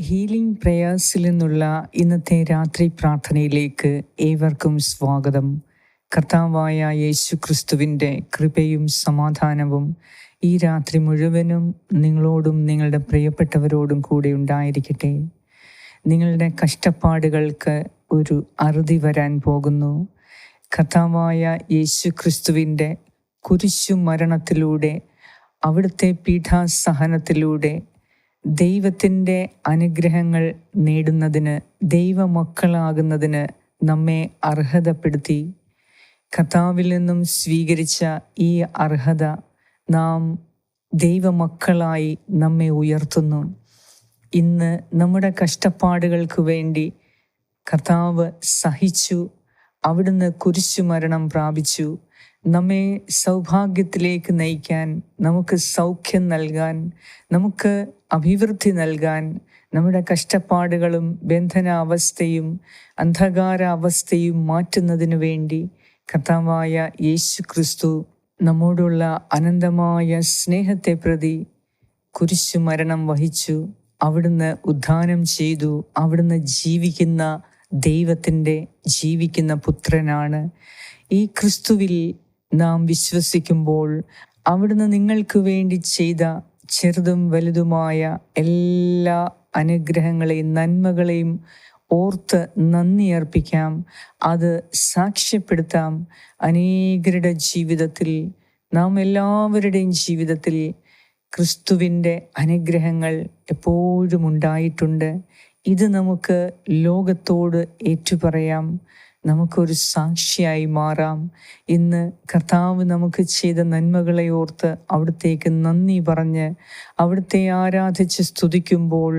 Healing പ്രേയേഴ്സിൽ നിന്നുള്ള ഇന്നത്തെ രാത്രി പ്രാർത്ഥനയിലേക്ക് ഏവർക്കും സ്വാഗതം. കർത്താവായ യേശു ക്രിസ്തുവിന്റെ കൃപയും സമാധാനവും ഈ രാത്രി മുഴുവനും നിങ്ങളോടും നിങ്ങളുടെ പ്രിയപ്പെട്ടവരോടും കൂടെ ഉണ്ടായിരിക്കട്ടെ. നിങ്ങളുടെ കഷ്ടപ്പാടുകൾക്ക് ഒരു അറുതി വരാൻ പോകുന്നു. കർത്താവായ യേശു ക്രിസ്തുവിന്റെ കുരിശു മരണത്തിലൂടെ അവിടുത്തെ പീഠാസഹനത്തിലൂടെ ദൈവത്തിന്റെ അനുഗ്രഹങ്ങൾ നേടുന്നതിന് ദൈവമക്കളാകുന്നതിന് നമ്മെ അർഹതപ്പെടുത്തി. കഥാവിൽ നിന്നും സ്വീകരിച്ച ഈ അർഹത നാം ദൈവമക്കളായി നമ്മെ ഉയർത്തുന്നു. ഇന്ന് നമ്മുടെ കഷ്ടപ്പാടുകൾക്ക് വേണ്ടി കർത്താവ് സഹിച്ചു അവിടുന്ന് കുരിശുമരണം പ്രാപിച്ചു. നമ്മെ സൗഭാഗ്യത്തിലേക്ക് നയിക്കാൻ നമുക്ക് സൗഖ്യം നൽകാൻ നമുക്ക് അഭിവൃദ്ധി നൽകാൻ നമ്മുടെ കഷ്ടപ്പാടുകളും ബന്ധനാവസ്ഥയും അന്ധകാരാവസ്ഥയും മാറ്റുന്നതിനു വേണ്ടി കർത്താവായ യേശു ക്രിസ്തു നമ്മോടുള്ള അനന്തമായ സ്നേഹത്തെ പ്രതി കുരിശു മരണം വഹിച്ചു അവിടുന്ന് ഉദ്ധാനം ചെയ്തു അവിടുന്ന് ജീവിക്കുന്ന ദൈവത്തിന്റെ ജീവിക്കുന്ന പുത്രനാണ്. ഈ ക്രിസ്തുവിൽ നാം വിശ്വസിക്കുമ്പോൾ അവിടുന്ന് നിങ്ങൾക്ക് വേണ്ടി ചെയ്ത ചെറുതും വലുതുമായ എല്ലാ അനുഗ്രഹങ്ങളെയും നന്മകളെയും ഓർത്ത് നന്ദി അർപ്പിക്കാം. അത് സാക്ഷ്യപ്പെടുത്താം. അനേകരുടെ ജീവിതത്തിൽ നാം എല്ലാവരുടെയും ജീവിതത്തിൽ ക്രിസ്തുവിന്റെ അനുഗ്രഹങ്ങൾ എപ്പോഴും ഉണ്ടായിട്ടുണ്ട്. ഇത് നമുക്ക് ലോകത്തോട് ഏറ്റുപറയാം. നമുക്കൊരു സാക്ഷിയായി മാറാം. ഇന്ന് കർത്താവ് നമുക്ക് ചെയ്ത നന്മകളെ ഓർത്ത് അവിടത്തേക്ക് നന്ദി പറഞ്ഞ് അവിടുത്തെ ആരാധിച്ച് സ്തുതിക്കുമ്പോൾ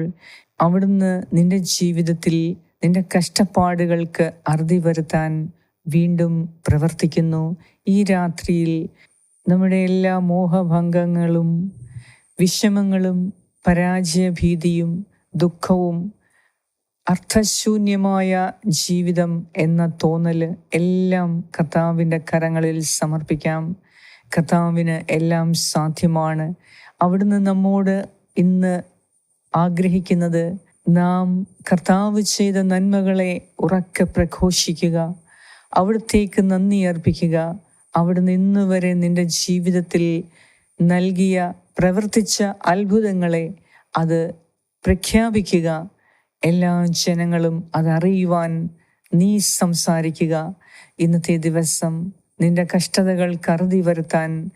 അവിടുന്ന് നിന്റെ ജീവിതത്തിൽ നിന്റെ കഷ്ടപ്പാടുകൾക്ക് അറുതി വരുത്താൻ വീണ്ടും പ്രവർത്തിക്കുന്നു. ഈ രാത്രിയിൽ നമ്മുടെ എല്ലാ മോഹഭംഗങ്ങളും വിഷമങ്ങളും പരാജയഭീതിയും ദുഃഖവും അർത്ഥശൂന്യമായ ജീവിതം എന്ന തോന്നൽ എല്ലാം കർത്താവിന്റെ കരങ്ങളിൽ സമർപ്പിക്കാം. കർത്താവിന് എല്ലാം സാധ്യമാണ്. അവിടുന്ന് നമ്മോട് ഇന്ന് ആഗ്രഹിക്കുന്നത് നാം കർത്താവ് ചെയ്ത നന്മകളെ ഉറക്കെ പ്രഘോഷിക്കുക അവിടത്തേക്ക് നന്ദി അർപ്പിക്കുക അവിടുന്ന് ഇന്ന് വരെ നിന്റെ ജീവിതത്തിൽ നൽകിയ പ്രവർത്തിച്ച അത്ഭുതങ്ങളെ അത് പ്രഖ്യാപിക്കുക എല്ലാ ജനങ്ങളും അതറിയുവാൻ നീ സംസാരിക്കുക. ഇന്നത്തെ ദിവസം നിന്റെ കഷ്ടതകൾ കറുതി വരുത്താൻ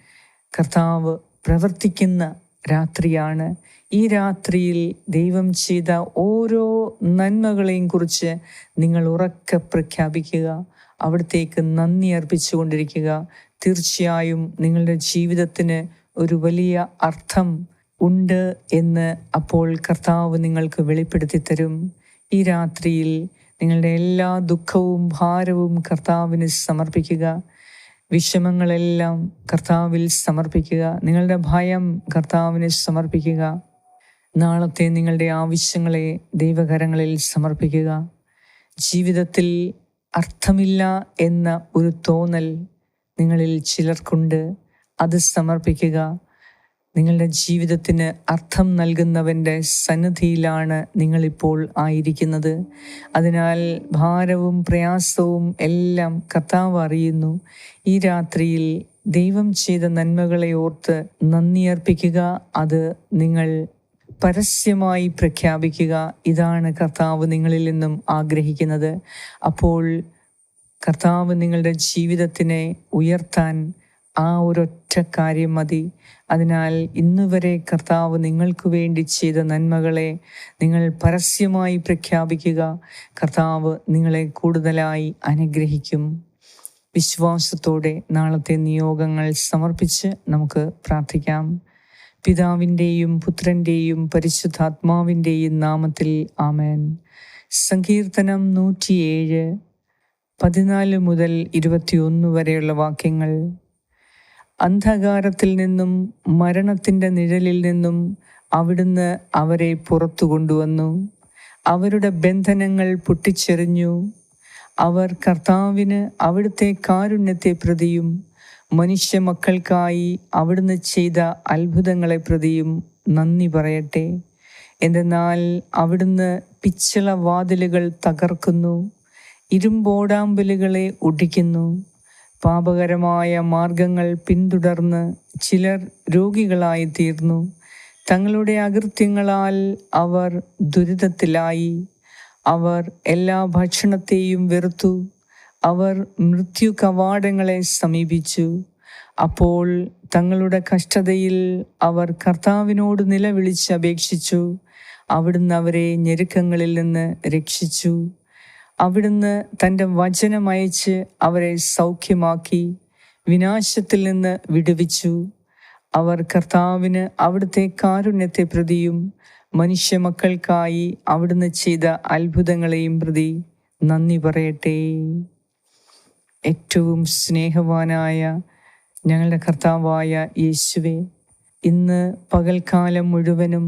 കർത്താവ് പ്രവർത്തിക്കുന്ന രാത്രിയാണ്. ഈ രാത്രിയിൽ ദൈവം ചെയ്ത ഓരോ നന്മകളെയും കുറിച്ച് നിങ്ങൾ ഉറക്കെ പ്രഖ്യാപിക്കുക. അവിടത്തേക്ക് നന്ദി അർപ്പിച്ചുകൊണ്ടിരിക്കുക. തീർച്ചയായും നിങ്ങളുടെ ജീവിതത്തിന് ഒരു വലിയ അർത്ഥം ഉണ്ട് എന്ന് അപ്പോൾ കർത്താവ് നിങ്ങൾക്ക് വെളിപ്പെടുത്തി തരും. ഈ രാത്രിയിൽ നിങ്ങളുടെ എല്ലാ ദുഃഖവും ഭാരവും കർത്താവിന് സമർപ്പിക്കുക. വിഷമങ്ങളെല്ലാം കർത്താവിൽ സമർപ്പിക്കുക. നിങ്ങളുടെ ഭയം കർത്താവിന് സമർപ്പിക്കുക. നാളത്തെ നിങ്ങളുടെ ആവശ്യങ്ങളെ ദൈവകരങ്ങളിൽ സമർപ്പിക്കുക. ജീവിതത്തിൽ അർത്ഥമില്ല എന്ന ഒരു തോന്നൽ നിങ്ങളിൽ ചിലർക്കുണ്ട്. അത് സമർപ്പിക്കുക. നിങ്ങളുടെ ജീവിതത്തിന് അർത്ഥം നൽകുന്നവന്റെ സന്നിധിയിലാണ് നിങ്ങളിപ്പോൾ ആയിരിക്കുന്നത്. അതിനാൽ ഭാരവും പ്രയാസവും എല്ലാം കർത്താവ് അറിയുന്നു. ഈ രാത്രിയിൽ ദൈവം ചെയ്ത നന്മകളെ ഓർത്ത് നന്ദി അർപ്പിക്കുക അത് നിങ്ങൾ പരസ്യമായി പ്രഖ്യാപിക്കുക. ഇതാണ് കർത്താവ് നിങ്ങളിൽ നിന്നും ആഗ്രഹിക്കുന്നത്. അപ്പോൾ കർത്താവ് നിങ്ങളുടെ ജീവിതത്തിനെ ഉയർത്താൻ ആ ഒരൊറ്റ കാര്യം മതി. അതിനാൽ ഇന്നുവരെ കർത്താവ് നിങ്ങൾക്ക് വേണ്ടി ചെയ്ത നന്മകളെ നിങ്ങൾ പരസ്യമായി പ്രഖ്യാപിക്കുക. കർത്താവ് നിങ്ങളെ കൂടുതലായി അനുഗ്രഹിക്കും. വിശ്വാസത്തോടെ നാളത്തെ നിയോഗങ്ങൾ സമർപ്പിച്ച് നമുക്ക് പ്രാർത്ഥിക്കാം. പിതാവിന്റെയും പുത്രന്റെയും പരിശുദ്ധാത്മാവിന്റെയും നാമത്തിൽ ആമേൻ. സങ്കീർത്തനം നൂറ്റിയേഴ് പതിനാല് മുതൽ ഇരുപത്തിയൊന്ന് വരെയുള്ള വാക്യങ്ങൾ അന്ധകാരത്തിൽ നിന്നും മരണത്തിന്റെ നിഴലിൽ നിന്നും അവിടുന്ന് അവരെ പുറത്തു കൊണ്ടുവന്നു. അവരുടെ ബന്ധനങ്ങൾ പൊട്ടിച്ചെറിഞ്ഞു. അവർ കർത്താവിന് അവിടുത്തെ കാരുണ്യത്തെ പ്രതിയും മനുഷ്യ മക്കൾക്കായി അവിടുന്ന് ചെയ്ത അത്ഭുതങ്ങളെ പ്രതിയും നന്ദി പറയട്ടെ. എന്തെന്നാൽ അവിടുന്ന് പിച്ചള വാതിലുകൾ തകർക്കുന്നു. ഇരുമ്പോടാമ്പലുകളെ ഒടിക്കുന്നു. പാപകരമായ മാർഗങ്ങൾ പിന്തുടർന്ന് ചിലർ രോഗികളായി തീർന്നു തങ്ങളുടെ അകൃത്യങ്ങളാൽ അവർ ദുരിതത്തിലായി. അവർ എല്ലാ ഭക്ഷണത്തെയും വെറുത്തു. അവർ മൃത്യു കവാടങ്ങളെ സമീപിച്ചു. അപ്പോൾ തങ്ങളുടെ കഷ്ടതയിൽ അവർ കർത്താവിനോട് നിലവിളിച്ച് അപേക്ഷിച്ചു അവിടുന്ന് അവരെ ഞെരുക്കങ്ങളിൽ നിന്ന് രക്ഷിച്ചു. അവിടുന്ന് തന്റെ വചനം അയച്ച് അവരെ സൗഖ്യമാക്കി വിനാശത്തിൽ നിന്ന് വിടുവിച്ചു. അവർ കർത്താവിന് അവിടുത്തെ കാരുണ്യത്തെ പ്രതിയും മനുഷ്യ മക്കൾക്കായി അവിടുന്ന് ചെയ്ത അത്ഭുതങ്ങളെയും പ്രതി നന്ദി പറയട്ടെ. ഏറ്റവും സ്നേഹവാനായ ഞങ്ങളുടെ കർത്താവായ യേശുവെ ഇന്ന് പകൽക്കാലം മുഴുവനും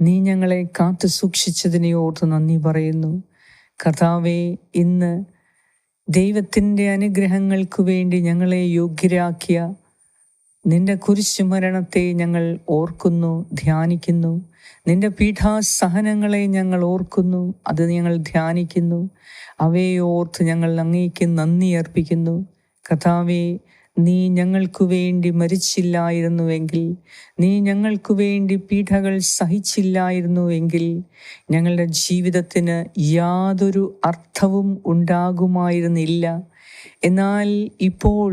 നീ ഞങ്ങളെ കാത്തു സൂക്ഷിച്ചതിനെ ഓർത്ത് നന്ദി പറയുന്നു. കർത്താവെ ഇന്ന് ദൈവത്തിന്റെ അനുഗ്രഹങ്ങൾക്കു വേണ്ടി ഞങ്ങളെ യോഗ്യരാക്കിയ നിന്റെ കുരിശുമരണത്തെ ഞങ്ങൾ ഓർക്കുന്നു ധ്യാനിക്കുന്നു. നിന്റെ പീഠാസഹനങ്ങളെ ഞങ്ങൾ ഓർക്കുന്നു അത് ഞങ്ങൾ ധ്യാനിക്കുന്നു. അവയെ ഓർത്ത് ഞങ്ങൾ അങ്ങേക്ക് നന്ദി അർപ്പിക്കുന്നു. കഥാവെ നീ ഞങ്ങൾക്കു വേണ്ടി മരിച്ചില്ലായിരുന്നുവെങ്കിൽ നീ ഞങ്ങൾക്കു വേണ്ടി പീഠകൾ സഹിച്ചില്ലായിരുന്നുവെങ്കിൽ ഞങ്ങളുടെ ജീവിതത്തിന് യാതൊരു അർത്ഥവും ഉണ്ടാകുമായിരുന്നില്ല. എന്നാൽ ഇപ്പോൾ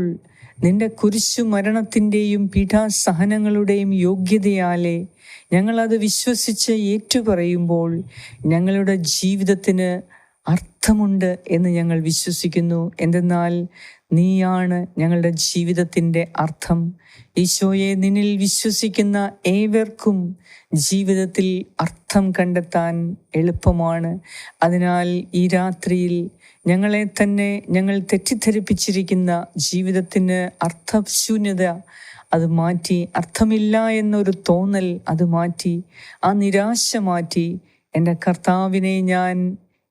നിന്റെ കുരിശു മരണത്തിന്റെയും പീഠാസഹനങ്ങളുടെയും യോഗ്യതയാലെ ഞങ്ങളത് വിശ്വസിച്ച് ഏറ്റുപറയുമ്പോൾ ഞങ്ങളുടെ ജീവിതത്തിന് അർത്ഥമുണ്ട് എന്ന് ഞങ്ങൾ വിശ്വസിക്കുന്നു. എന്തെന്നാൽ നീയാണ് ഞങ്ങളുടെ ജീവിതത്തിന്റെ അർത്ഥം. ഈശോയെ നിന്നിൽ വിശ്വസിക്കുന്ന ഏവർക്കും ജീവിതത്തിൽ അർത്ഥം കണ്ടെത്താൻ എളുപ്പമാണ്. അതിനാൽ ഈ രാത്രിയിൽ ഞങ്ങളെ തന്നെ ഞങ്ങൾ തെറ്റിദ്ധരിപ്പിച്ചിരിക്കുന്ന ജീവിതത്തിന് അർത്ഥശൂന്യത അത് മാറ്റി അർത്ഥമില്ല എന്നൊരു തോന്നൽ അത് മാറ്റി ആ നിരാശ മാറ്റി എന്റെ കർത്താവിനെ ഞാൻ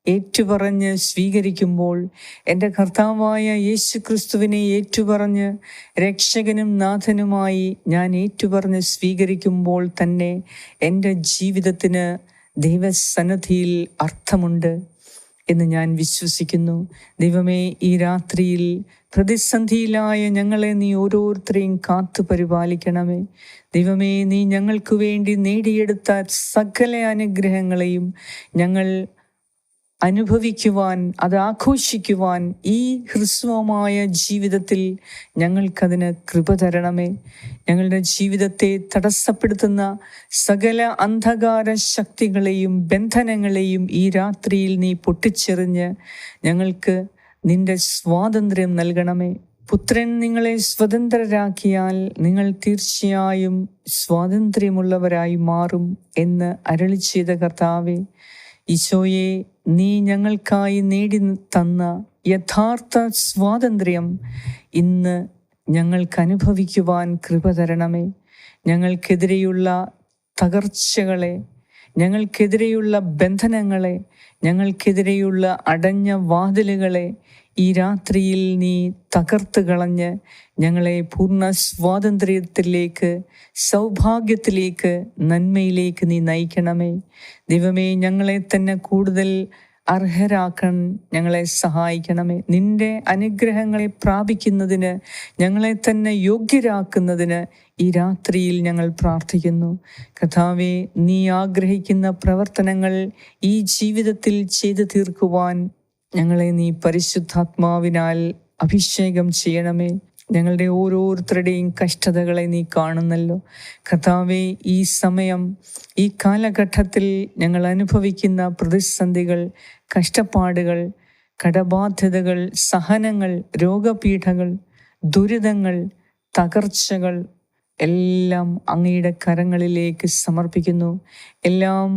ഏറ്റുപറഞ്ഞ് സ്വീകരിക്കുമ്പോൾ എന്റെ കർത്താവായ യേശു ക്രിസ്തുവിനെ ഏറ്റുപറഞ്ഞ് രക്ഷകനും നാഥനുമായി ഞാൻ ഏറ്റുപറഞ്ഞ് സ്വീകരിക്കുമ്പോൾ തന്നെ എന്റെ ജീവിതത്തിന് ദൈവസന്നദ്ധിയിൽ അർത്ഥമുണ്ട് എന്ന് ഞാൻ വിശ്വസിക്കുന്നു. ദൈവമേ ഈ രാത്രിയിൽ പ്രതിസന്ധിയിലായ ഞങ്ങളെ നീ ഓരോരുത്തരെയും കാത്തു പരിപാലിക്കണമേ. ദൈവമേ നീ ഞങ്ങൾക്ക് വേണ്ടി നേടിയെടുത്ത സകല അനുഗ്രഹങ്ങളെയും ഞങ്ങൾ അനുഭവിക്കുവാൻ അത് ആഘോഷിക്കുവാൻ ഈ ഹ്രസ്വമായ ജീവിതത്തിൽ ഞങ്ങൾക്കതിന് കൃപ തരണമേ. ഞങ്ങളുടെ ജീവിതത്തെ തടസ്സപ്പെടുത്തുന്ന സകല അന്ധകാര ശക്തികളെയും ബന്ധനങ്ങളെയും ഈ രാത്രിയിൽ നീ പൊട്ടിച്ചെറിഞ്ഞ് ഞങ്ങൾക്ക് നിന്റെ സ്വാതന്ത്ര്യം നൽകണമേ. പുത്രൻ നിങ്ങളെ സ്വതന്ത്രരാക്കിയാൽ നിങ്ങൾ തീർച്ചയായും സ്വാതന്ത്ര്യമുള്ളവരായി മാറും എന്ന് അരളി ചെയ്ത കർത്താവെ ഈശോയെ നീ ഞങ്ങൾക്കായി നേടി തന്ന യഥാർത്ഥ സ്വാതന്ത്ര്യം ഇന്ന് ഞങ്ങൾക്ക് അനുഭവിക്കുവാൻ കൃപ തരണമേ. ഞങ്ങൾക്കെതിരെയുള്ള തകർച്ചകളെ ഞങ്ങൾക്കെതിരെയുള്ള ബന്ധനങ്ങളെ ഞങ്ങൾക്കെതിരെയുള്ള അടഞ്ഞ വാതിലുകളെ ഈ രാത്രിയിൽ നീ തകർത്ത് കളഞ്ഞ് ഞങ്ങളെ പൂർണ സ്വാതന്ത്ര്യത്തിലേക്ക് സൗഭാഗ്യത്തിലേക്ക് നന്മയിലേക്ക് നീ നയിക്കണമേ. ദൈവമേ ഞങ്ങളെ തന്നെ കൂടുതൽ അർഹരാക്കാൻ ഞങ്ങളെ സഹായിക്കണമേ. നിന്റെ അനുഗ്രഹങ്ങളെ പ്രാപിക്കുന്നതിന് ഞങ്ങളെ തന്നെ യോഗ്യരാക്കുന്നതിന് ഈ രാത്രിയിൽ ഞങ്ങൾ പ്രാർത്ഥിക്കുന്നു. കഥാവെ നീ ആഗ്രഹിക്കുന്ന പ്രവർത്തനങ്ങൾ ഈ ജീവിതത്തിൽ ചെയ്തു തീർക്കുവാൻ ഞങ്ങളെ നീ പരിശുദ്ധാത്മാവിനാൽ അഭിഷേകം ചെയ്യണമേ. ഞങ്ങളുടെ ഓരോരുത്തരുടെയും കഷ്ടതകളെ നീ കാണുന്നല്ലോ. കഥാവെ ഈ സമയം ഈ കാലഘട്ടത്തിൽ ഞങ്ങൾ അനുഭവിക്കുന്ന പ്രതിസന്ധികൾ കഷ്ടപ്പാടുകൾ കടബാധ്യതകൾ സഹനങ്ങൾ രോഗപീഠകൾ ദുരിതങ്ങൾ തകർച്ചകൾ എല്ലാം അങ്ങയുടെ കരങ്ങളിലേക്ക് സമർപ്പിക്കുന്നു. എല്ലാം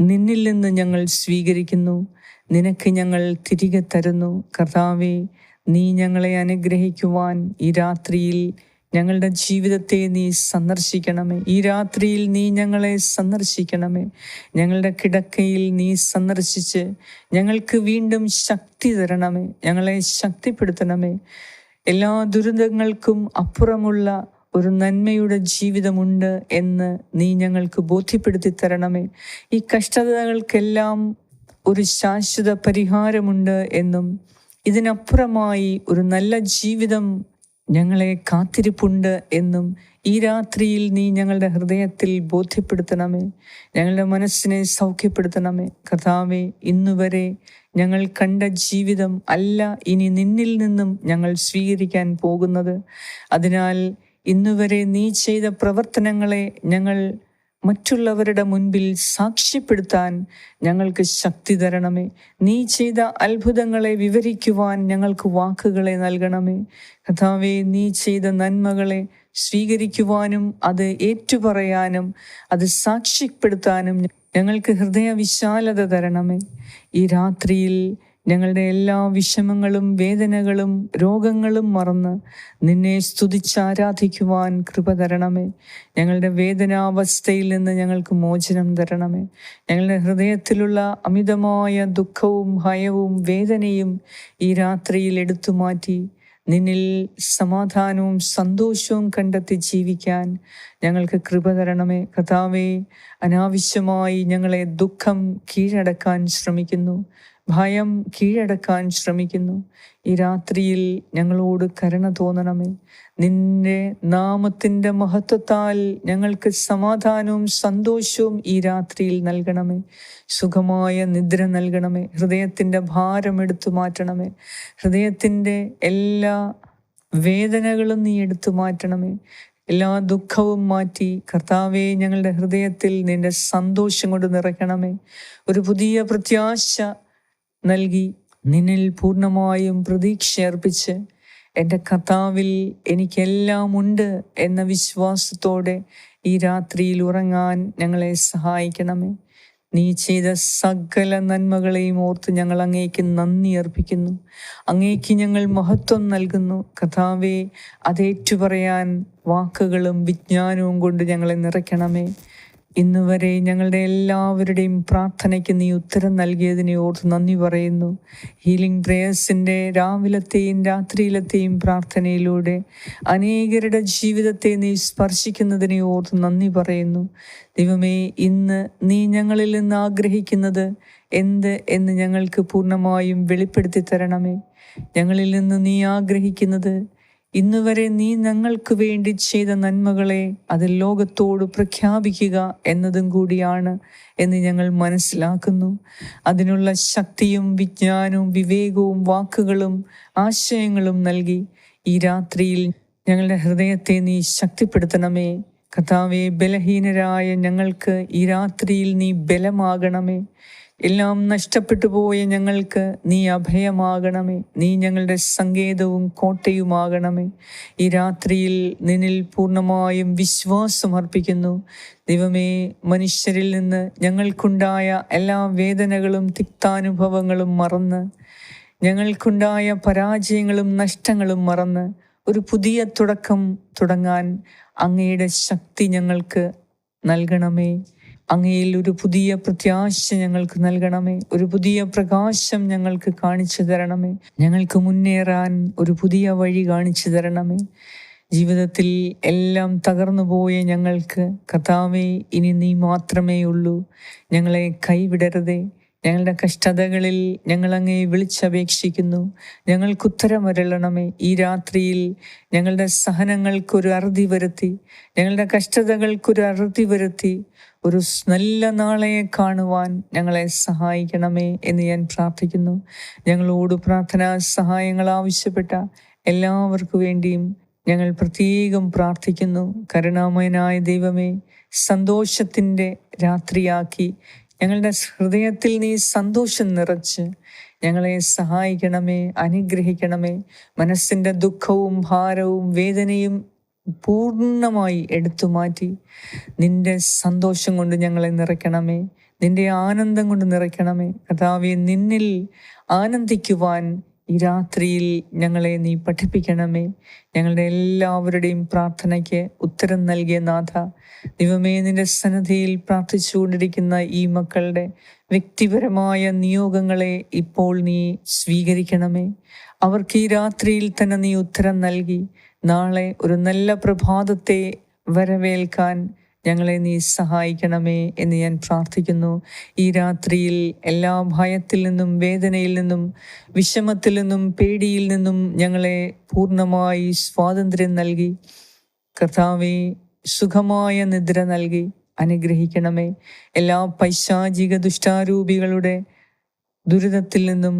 നിന്നിൽ നിന്ന് ഞങ്ങൾ സ്വീകരിക്കുന്നു. നിനക്ക് ഞങ്ങൾ തിരികെ തരുന്നു. കർത്താവെ നീ ഞങ്ങളെ അനുഗ്രഹിക്കുവാൻ ഈ രാത്രിയിൽ ഞങ്ങളുടെ ജീവിതത്തെ നീ സന്ദർശിക്കണമേ. ഈ രാത്രിയിൽ നീ ഞങ്ങളെ സന്ദർശിക്കണമേ. ഞങ്ങളുടെ കിടക്കയിൽ നീ സന്ദർശിച്ച് ഞങ്ങൾക്ക് വീണ്ടും ശക്തി തരണമേ. ഞങ്ങളെ ശക്തിപ്പെടുത്തണമേ. എല്ലാ ദുരിതങ്ങൾക്കും അപ്പുറമുള്ള ഒരു നന്മയുടെ ജീവിതമുണ്ട് എന്ന് നീ ഞങ്ങൾക്ക് ബോധ്യപ്പെടുത്തി തരണമേ. ഈ കഷ്ടതകൾക്കെല്ലാം ഒരു ശാശ്വത പരിഹാരമുണ്ട് എന്നും ഇതിനപ്പുറമായി ഒരു നല്ല ജീവിതം ഞങ്ങളെ കാത്തിരിപ്പുണ്ട് എന്നും ഈ രാത്രിയിൽ നീ ഞങ്ങളുടെ ഹൃദയത്തിൽ ബോധ്യപ്പെടുത്തണമേ. ഞങ്ങളുടെ മനസ്സിനെ സൗഖ്യപ്പെടുത്തണമേ. കർത്താവെ ഇന്നുവരെ ഞങ്ങൾ കണ്ട ജീവിതം അല്ല ഇനി നിന്നിൽ നിന്നും ഞങ്ങൾ സ്വീകരിക്കാൻ പോകുന്നത്. അതിനാൽ ഇന്നുവരെ നീ ചെയ്ത പ്രവർത്തനങ്ങളെ ഞങ്ങൾ മറ്റുള്ളവരുടെ മുൻപിൽ സാക്ഷ്യപ്പെടുത്താൻ ഞങ്ങൾക്ക് ശക്തി തരണമേ. നീ ചെയ്ത അത്ഭുതങ്ങളെ വിവരിക്കുവാൻ ഞങ്ങൾക്ക് വാക്കുകളെ നൽകണമേ. കഥാവെ നീ ചെയ്ത നന്മകളെ സ്വീകരിക്കുവാനും അത് ഏറ്റുപറയാനും അത് സാക്ഷ്യപ്പെടുത്താനും ഞങ്ങൾക്ക് ഹൃദയ വിശാലത തരണമേ. ഈ രാത്രിയിൽ ഞങ്ങളുടെ എല്ലാ വിഷമങ്ങളും വേദനകളും രോഗങ്ങളും മറന്ന് നിന്നെ സ്തുതിച്ചാരാധിക്കുവാൻ കൃപ തരണമേ. ഞങ്ങളുടെ വേദനാവസ്ഥയിൽ നിന്ന് ഞങ്ങൾക്ക് മോചനം തരണമേ. ഞങ്ങളുടെ ഹൃദയത്തിലുള്ള അമിതമായ ദുഃഖവും ഭയവും വേദനയും ഈ രാത്രിയിൽ എടുത്തു മാറ്റി നിന്നിൽ സമാധാനവും സന്തോഷവും കണ്ടെത്തി ജീവിക്കാൻ ഞങ്ങൾക്ക് കൃപ തരണമേ. കഥാവേ അനാവശ്യമായി ഞങ്ങളെ ദുഃഖം കീഴടക്കാൻ ശ്രമിക്കുന്നു. ഭയം കീഴടക്കാൻ ശ്രമിക്കുന്നു. ഈ രാത്രിയിൽ ഞങ്ങളോട് കരുണ തോന്നണമേ. നിന്റെ നാമത്തിന്റെ മഹത്വത്താൽ ഞങ്ങൾക്ക് സമാധാനവും സന്തോഷവും ഈ രാത്രിയിൽ നൽകണമേ. സുഖമായ നിദ്ര നൽകണമേ. ഹൃദയത്തിന്റെ ഭാരം എടുത്തു മാറ്റണമേ. ഹൃദയത്തിന്റെ എല്ലാ വേദനകളും നീ എടുത്തു മാറ്റണമേ. എല്ലാ ദുഃഖവും മാറ്റി കർത്താവെ ഞങ്ങളുടെ ഹൃദയത്തിൽ നിന്റെ സന്തോഷം കൊണ്ട് നിറയ്ക്കണമേ. ഒരു പുതിയ പ്രത്യാശ നൽകി നിന്നിൽ പൂർണമായും പ്രതീക്ഷ അർപ്പിച്ച് എന്റെ കഥാവിൽ എനിക്കെല്ലാം ഉണ്ട് എന്ന വിശ്വാസത്തോടെ ഈ രാത്രിയിൽ ഉറങ്ങാൻ ഞങ്ങളെ സഹായിക്കണമേ. നീ ചെയ്ത സകല നന്മകളെയും ഓർത്ത് ഞങ്ങൾ അങ്ങേക്ക് നന്ദി അർപ്പിക്കുന്നു. അങ്ങേക്ക് ഞങ്ങൾ മഹത്വം നൽകുന്നു. കഥാവെ അതേറ്റു പറയാൻ വാക്കുകളും വിജ്ഞാനവും കൊണ്ട് ഞങ്ങളെ നിറയ്ക്കണമേ. ഇന്ന് വരെ ഞങ്ങളുടെ എല്ലാവരുടെയും പ്രാർത്ഥനയ്ക്ക് നീ ഉത്തരം നൽകിയതിനെ ഓർത്ത് നന്ദി പറയുന്നു. ഹീലിംഗ് പ്രേയേഴ്സിന്റെ രാവിലത്തെയും രാത്രിയിലത്തെയും പ്രാർത്ഥനയിലൂടെ അനേകരുടെ ജീവിതത്തെ നീ സ്പർശിക്കുന്നതിനെ ഓർത്ത് നന്ദി പറയുന്നു. ദൈവമേ ഇന്ന് നീ ഞങ്ങളിൽ നിന്ന് ആഗ്രഹിക്കുന്നത് എന്ത് എന്ന് ഞങ്ങൾക്ക് പൂർണമായും വെളിപ്പെടുത്തി തരണമേ. ഞങ്ങളിൽ നിന്ന് നീ ആഗ്രഹിക്കുന്നത് ഇന്ന് വരെ നീ ഞങ്ങൾക്ക് വേണ്ടി ചെയ്ത നന്മകളെ അത് ലോകത്തോട് പ്രഖ്യാപിക്കുക എന്നതും കൂടിയാണ് എന്ന് ഞങ്ങൾ മനസ്സിലാക്കുന്നു. അതിനുള്ള ശക്തിയും വിജ്ഞാനവും വിവേകവും വാക്കുകളും ആശയങ്ങളും നൽകി ഈ രാത്രിയിൽ ഞങ്ങളുടെ ഹൃദയത്തെ നീ ശക്തിപ്പെടുത്തണമേ. കഥാവെ ബലഹീനരായ ഞങ്ങൾക്ക് ഈ രാത്രിയിൽ നീ ബലമാകണമേ. എല്ലാം നഷ്ടപ്പെട്ടു പോയ ഞങ്ങൾക്ക് നീ അഭയമാകണമേ. നീ ഞങ്ങളുടെ സങ്കേതവും കോട്ടയുമാകണമേ. ഈ രാത്രിയിൽ നിന്നിൽ പൂർണമായും വിശ്വാസം അർപ്പിക്കുന്നു. ദൈവമേ മനുഷ്യരിൽ നിന്ന് ഞങ്ങൾക്കുണ്ടായ എല്ലാ വേദനകളും തിക്താനുഭവങ്ങളും മറന്ന് ഞങ്ങൾക്കുണ്ടായ പരാജയങ്ങളും നഷ്ടങ്ങളും മറന്ന് ഒരു പുതിയ തുടക്കം തുടങ്ങാൻ അങ്ങയുടെ ശക്തി ഞങ്ങൾക്ക് നൽകണമേ. അങ്ങയിൽ ഒരു പുതിയ പ്രത്യാശ ഞങ്ങൾക്ക് നൽകണമേ. ഒരു പുതിയ പ്രകാശം ഞങ്ങൾക്ക് കാണിച്ചു തരണമേ. ഞങ്ങൾക്ക് മുന്നേറാൻ ഒരു പുതിയ വഴി കാണിച്ചു തരണമേ. ജീവിതത്തിൽ എല്ലാം തകർന്നു പോയ ഞങ്ങൾക്ക് കഥാവേ ഇനി നീ മാത്രമേ ഉള്ളൂ ഞങ്ങളെ കൈവിടരുതേ. ഞങ്ങളുടെ കഷ്ടതകളിൽ ഞങ്ങൾ അങ്ങേ വിളിച്ചപേക്ഷിക്കുന്നു. ഞങ്ങൾക്ക് ഉത്തരമരളണമേ. ഈ രാത്രിയിൽ ഞങ്ങളുടെ സഹനങ്ങൾക്കൊരു അറുതി വരുത്തി ഞങ്ങളുടെ കഷ്ടതകൾക്കൊരു അറുതി വരുത്തി ഒരു നല്ല നാളെയെ കാണുവാൻ ഞങ്ങളെ സഹായിക്കണമേ എന്ന് ഞാൻ പ്രാർത്ഥിക്കുന്നു. ഞങ്ങളോട് പ്രാർത്ഥനാ സഹായങ്ങൾ ആവശ്യപ്പെട്ട എല്ലാവർക്കു വേണ്ടിയും ഞങ്ങൾ പ്രത്യേകം പ്രാർത്ഥിക്കുന്നു. കരുണാമയനായ ദൈവമേ സന്തോഷത്തിന്റെ രാത്രിയാക്കി ഞങ്ങളുടെ ഹൃദയത്തിൽ നീ സന്തോഷം നിറച്ച് ഞങ്ങളെ സഹായിക്കണമേ അനുഗ്രഹിക്കണമേ. മനസ്സിന്റെ ദുഃഖവും ഭാരവും വേദനയും പൂർണമായി എടുത്തു മാറ്റി. നിന്റെ സന്തോഷം കൊണ്ട് ഞങ്ങളെ നിറയ്ക്കണമേ നിന്റെ ആനന്ദം കൊണ്ട് നിറയ്ക്കണമേ. കഥാവെ നിന്നിൽ ആനന്ദിക്കുവാൻ ഈ രാത്രിയിൽ ഞങ്ങളെ നീ പഠിപ്പിക്കണമേ. ഞങ്ങളുടെ എല്ലാവരുടെയും പ്രാർത്ഥനയ്ക്ക് ഉത്തരം നൽകിയ നാഥ ദിവമേ നിന്റെ സന്നദ്ധിയിൽ പ്രാർത്ഥിച്ചുകൊണ്ടിരിക്കുന്ന ഈ മക്കളുടെ വ്യക്തിപരമായ നിയോഗങ്ങളെ ഇപ്പോൾ നീ സ്വീകരിക്കണമേ. അവർക്ക് ഈ രാത്രിയിൽ തന്നെ നീ ഉത്തരം നൽകി. നാളെ ഒരു നല്ല പ്രഭാതത്തെ വരവേൽക്കാൻ ഞങ്ങളെ നീ സഹായിക്കണമേ എന്ന് ഞാൻ പ്രാർത്ഥിക്കുന്നു. ഈ രാത്രിയിൽ എല്ലാ ഭയത്തിൽ നിന്നും വേദനയിൽ നിന്നും വിഷമത്തിൽ നിന്നും പേടിയിൽ നിന്നും ഞങ്ങളെ പൂർണമായി സ്വാതന്ത്ര്യം നൽകി. കർത്താവെ സുഖമായ നിദ്ര നൽകി അനുഗ്രഹിക്കണമേ. എല്ലാ പൈശാചിക ദുഷ്ടാരൂപികളുടെ ദുരിതത്തിൽ നിന്നും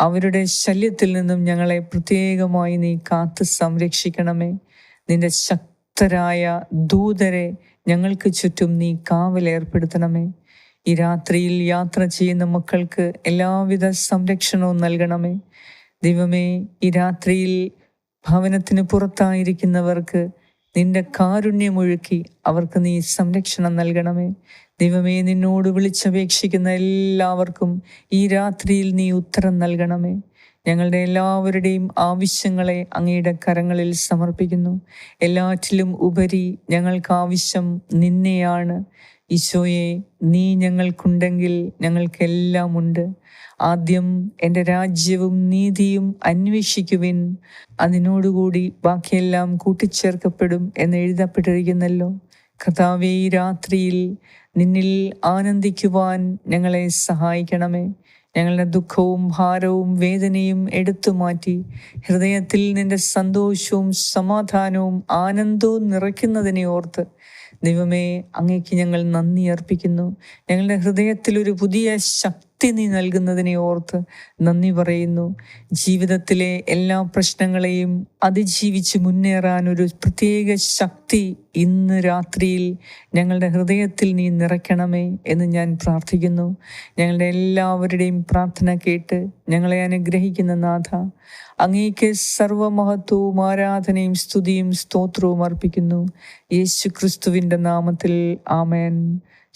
അവരുടെ ശല്യത്തിൽ നിന്നും ഞങ്ങളെ പ്രത്യേകമായി നീ കാത്ത് സംരക്ഷിക്കണമേ. നിന്റെ ശക്തരായ ദൂതരെ ഞങ്ങൾക്ക് ചുറ്റും നീ കാവലേർപ്പെടുത്തണമേ. ഈ രാത്രിയിൽ യാത്ര ചെയ്യുന്ന മക്കൾക്ക് എല്ലാവിധ സംരക്ഷണവും നൽകണമേ. ദൈവമേ ഈ രാത്രിയിൽ ഭവനത്തിന് പുറത്തായിരിക്കുന്നവർക്ക് നിന്റെ കാരുണ്യമൊഴുക്കി അവർക്ക് നീ സംരക്ഷണം നൽകണമേ. ദൈവമേ നിന്നോട് വിളിച്ചപേക്ഷിക്കുന്ന എല്ലാവർക്കും ഈ രാത്രിയിൽ നീ ഉത്തരം നൽകണമേ. ഞങ്ങളുടെ എല്ലാവരുടെയും ആവശ്യങ്ങളെ അങ്ങയുടെ കരങ്ങളിൽ സമർപ്പിക്കുന്നു. എല്ലാറ്റിലും ഉപരി ഞങ്ങൾക്ക് ആവശ്യം നിന്നെയാണ്. ഈശോയെ നീ ഞങ്ങൾക്കുണ്ടെങ്കിൽ ഞങ്ങൾക്കെല്ലാം ഉണ്ട്. ആദ്യം എന്റെ രാജ്യവും നീതിയും അന്വേഷിക്കുവിൻ. അതിനോടുകൂടി ബാക്കിയെല്ലാം കൂട്ടിച്ചേർക്കപ്പെടും എന്ന് എഴുതപ്പെട്ടിരിക്കുന്നല്ലോ. കഥാവേ രാത്രിയിൽ നിന്നിൽ ആനന്ദിക്കുവാൻ ഞങ്ങളെ സഹായിക്കണമേ. ഞങ്ങളുടെ ദുഃഖവും ഭാരവും വേദനയും എടുത്തു മാറ്റി ഹൃദയത്തിൽ നിന്റെ സന്തോഷവും സമാധാനവും ആനന്ദവും നിറയ്ക്കുന്നതിനെ ഓർത്ത് ദൈവമേ അങ്ങേക്ക് ഞങ്ങൾ നന്ദി അർപ്പിക്കുന്നു. ഞങ്ങളുടെ ഹൃദയത്തിൽ ഒരു പുതിയ ശക്തി നീ നൽകുന്നതിനെ ഓർത്ത് നന്ദി പറയുന്നു. ജീവിതത്തിലെ എല്ലാ പ്രശ്നങ്ങളെയും അതിജീവിച്ച് മുന്നേറാൻ ഒരു പ്രത്യേക ശക്തി ഇന്ന് രാത്രിയിൽ ഞങ്ങളുടെ ഹൃദയത്തിൽ നീ നിറയ്ക്കണമേ എന്ന് ഞാൻ പ്രാർത്ഥിക്കുന്നു. ഞങ്ങളുടെ എല്ലാവരുടെയും പ്രാർത്ഥന കേട്ട് ഞങ്ങളെ അനുഗ്രഹിക്കുന്ന നാഥ അങ്ങേക്ക് സർവമഹത്വവും ആരാധനയും സ്തുതിയും സ്തോത്രവും അർപ്പിക്കുന്നു. യേശു ക്രിസ്തുവിന്റെ നാമത്തിൽ ആമേൻ.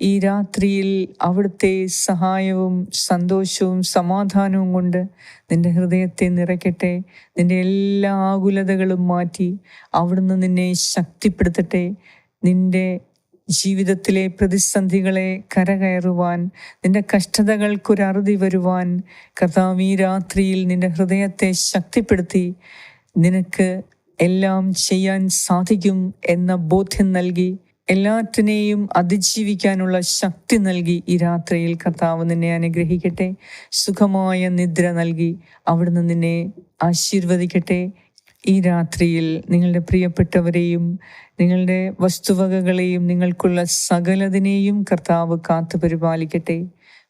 ഈ രാത്രിയിൽ അവിടുത്തെ സഹായവും സന്തോഷവും സമാധാനവും കൊണ്ട് നിന്റെ ഹൃദയത്തെ നിറയ്ക്കട്ടെ. നിന്റെ എല്ലാ ആകുലതകളും മാറ്റി അവിടുന്ന് നിന്നെ ശക്തിപ്പെടുത്തട്ടെ. നിന്റെ ജീവിതത്തിലെ പ്രതിസന്ധികളെ കരകയറുവാൻ നിന്റെ കഷ്ടതകൾക്കൊരറുതി വരുവാൻ കർത്താവ് ഈ രാത്രിയിൽ നിന്റെ ഹൃദയത്തെ ശക്തിപ്പെടുത്തി നിനക്ക് എല്ലാം ചെയ്യാൻ സാധിക്കും എന്ന ബോധ്യം നൽകി എല്ലാറ്റിനെയും അതിജീവിക്കാനുള്ള ശക്തി നൽകി ഈ രാത്രിയിൽ കർത്താവ് നിന്നെ അനുഗ്രഹിക്കട്ടെ. സുഖമായ നിദ്ര നൽകി അവിടുന്ന് നിന്നെ ആശീർവദിക്കട്ടെ. ഈ രാത്രിയിൽ നിങ്ങളുടെ പ്രിയപ്പെട്ടവരെയും നിങ്ങളുടെ വസ്തുവകകളെയും നിങ്ങൾക്കുള്ള സകലതിനെയും കർത്താവ് കാത്തു പരിപാലിക്കട്ടെ.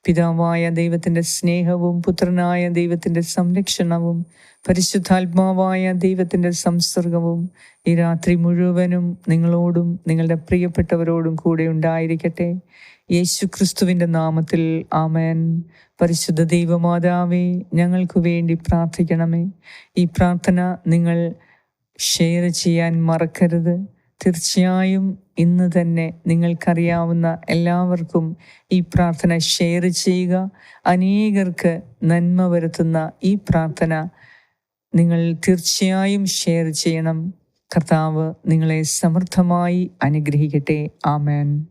പിതാവായ ദൈവത്തിന്റെ സ്നേഹവും പുത്രനായ ദൈവത്തിന്റെ സംരക്ഷണവും പരിശുദ്ധാത്മാവായ ദൈവത്തിന്റെ സംസർഗവും ഈ രാത്രി മുഴുവനും നിങ്ങളോടും നിങ്ങളുടെ പ്രിയപ്പെട്ടവരോടും കൂടെ ഉണ്ടായിരിക്കട്ടെ. യേശു ക്രിസ്തുവിന്റെ നാമത്തിൽ ആമേൻ. പരിശുദ്ധ ദൈവമാതാവേ ഞങ്ങൾക്ക് വേണ്ടി പ്രാർത്ഥിക്കണമേ. ഈ പ്രാർത്ഥന നിങ്ങൾ ഷെയർ ചെയ്യാൻ മറക്കരുത്. തീർച്ചയായും ഇന്ന് തന്നെ നിങ്ങൾക്കറിയാവുന്ന എല്ലാവർക്കും ഈ പ്രാർത്ഥന ഷെയർ ചെയ്യുക. അനേകർക്ക് നന്മ വരുത്തുന്ന ഈ പ്രാർത്ഥന നിങ്ങൾ തീർച്ചയായും ഷെയർ ചെയ്യണം. കർത്താവ് നിങ്ങളെ സമൃദ്ധമായി അനുഗ്രഹിക്കട്ടെ. ആമേൻ.